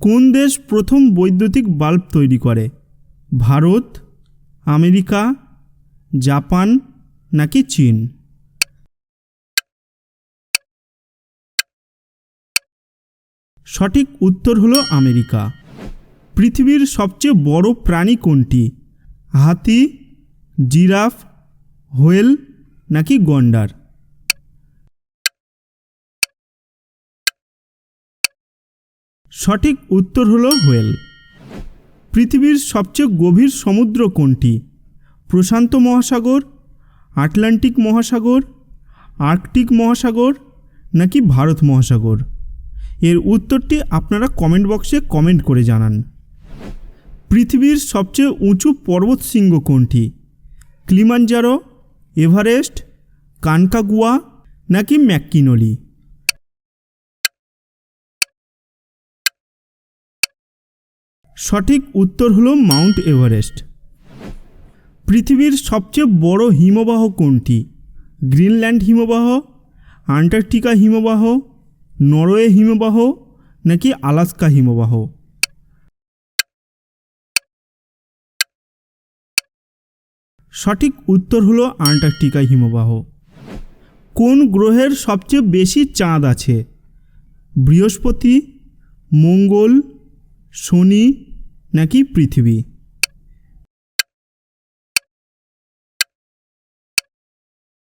কোন দেশ প্রথম বৈদ্যুতিক বাল্ব তৈরি করে? ভারত, আমেরিকা, জাপান নাকি চীন? সঠিক উত্তর হলো আমেরিকা। পৃথিবীর সবচেয়ে বড় প্রাণী কোনটি? হাতি, জিরাফ, হোয়েল নাকি গন্ডার? সঠিক উত্তর হলো হোয়েল। পৃথিবীর সবচেয়ে গভীর সমুদ্র কোনটি? প্রশান্ত মহাসাগর, আটলান্টিক মহাসাগর, আর্কটিক মহাসাগর নাকি ভারত মহাসাগর? এর উত্তরটি আপনারা কমেন্ট বক্সে কমেন্ট করে জানান। পৃথিবীর সবচেয়ে উঁচু পর্বত শৃঙ্গ কোনটি? ক্লিমানজারো এভারেস্ট, কানকাগুয়া নাকি ম্যাককিনলি? সঠিক উত্তর হলো মাউন্ট এভারেস্ট। পৃথিবীর সবচেয়ে বড় হিমবাহ কোনটি? গ্রিনল্যান্ড হিমবাহ, আন্টার্কটিকা হিমবাহ, নরওয়ে হিমবাহ, নাকি আলাস্কা হিমবাহ? সঠিক উত্তর হলো আন্টার্কটিকা হিমবাহ। কোন গ্রহের সবচেয়ে বেশি চাঁদ আছে? বৃহস্পতি, মঙ্গল, শনি নাকি পৃথিবী?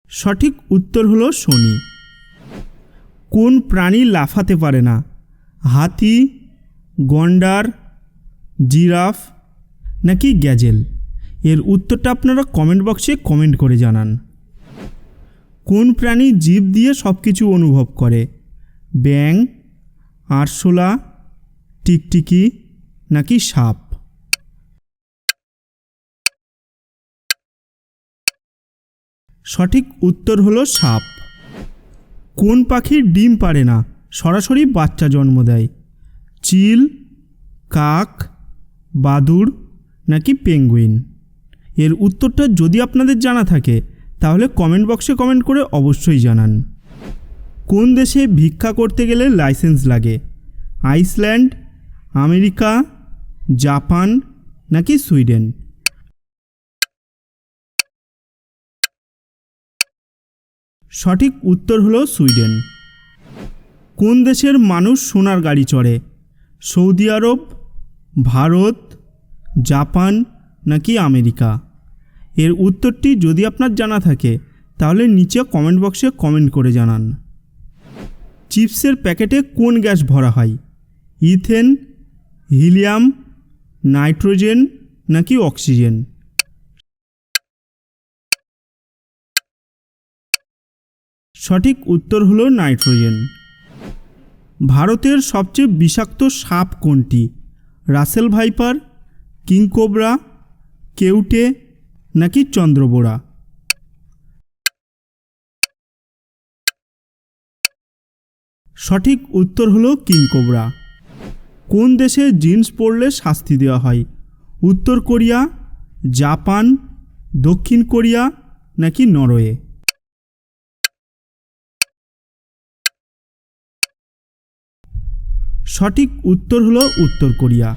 সঠিক উত্তর হলো শনি। কোন প্রাণী লাফাতে পারে না? হাতি, গন্ডার, জিরাফ নাকি গ্যাজেল? এর উত্তরটা আপনারা কমেন্ট বক্সে কমেন্ট করে জানান। কোন প্রাণী জীব দিয়ে সব কিছু অনুভব করে? ব্যাং আরশোলা, টিকটিকি নাকি সাপ? সঠিক উত্তর হলো সাপ। কোন পাখির ডিম পারে না? সরাসরি বাচ্চা জন্ম দেয়। চিল, কাক, বাদুড় নাকি পেঙ্গুইন? এর উত্তরটা যদি আপনাদের জানা থাকে, তাহলে কমেন্ট বক্সে কমেন্ট করে অবশ্যই জানান। কোন দেশে ভিক্ষা করতে গেলে লাইসেন্স লাগে? আইসল্যান্ড, আমেরিকা জাপান নাকি সুইডেন? সঠিক উত্তর হলো সুইডেন। কোন দেশের মানুষ সোনার গাড়ি চড়ে? সৌদি আরব, ভারত, জাপান নাকি আমেরিকা? এর উত্তরটি যদি আপনার জানা থাকে, তাহলে নিচে কমেন্ট বক্সে কমেন্ট করে জানান। চিপসের প্যাকেটে কোন গ্যাস ভরা হয়? ইথেন, হিলিয়াম নাইট্রোজেন নাকি অক্সিজেন? সঠিক উত্তর হলো নাইট্রোজেন। ভারতের সবচেয়ে বিষাক্ত সাপ কোনটি? রাসেল ভাইপার কিংকোবরা কেউটে নাকি চন্দ্রবোড়া সঠিক উত্তর হলো কিংকোবরা কোন দেশে জিন্স পরলে শাস্তি দেওয়া হয়? উত্তর কোরিয়া, জাপান, দক্ষিণ কোরিয়া নাকি নরওয়ে? সঠিক উত্তর হলো উত্তর কোরিয়া।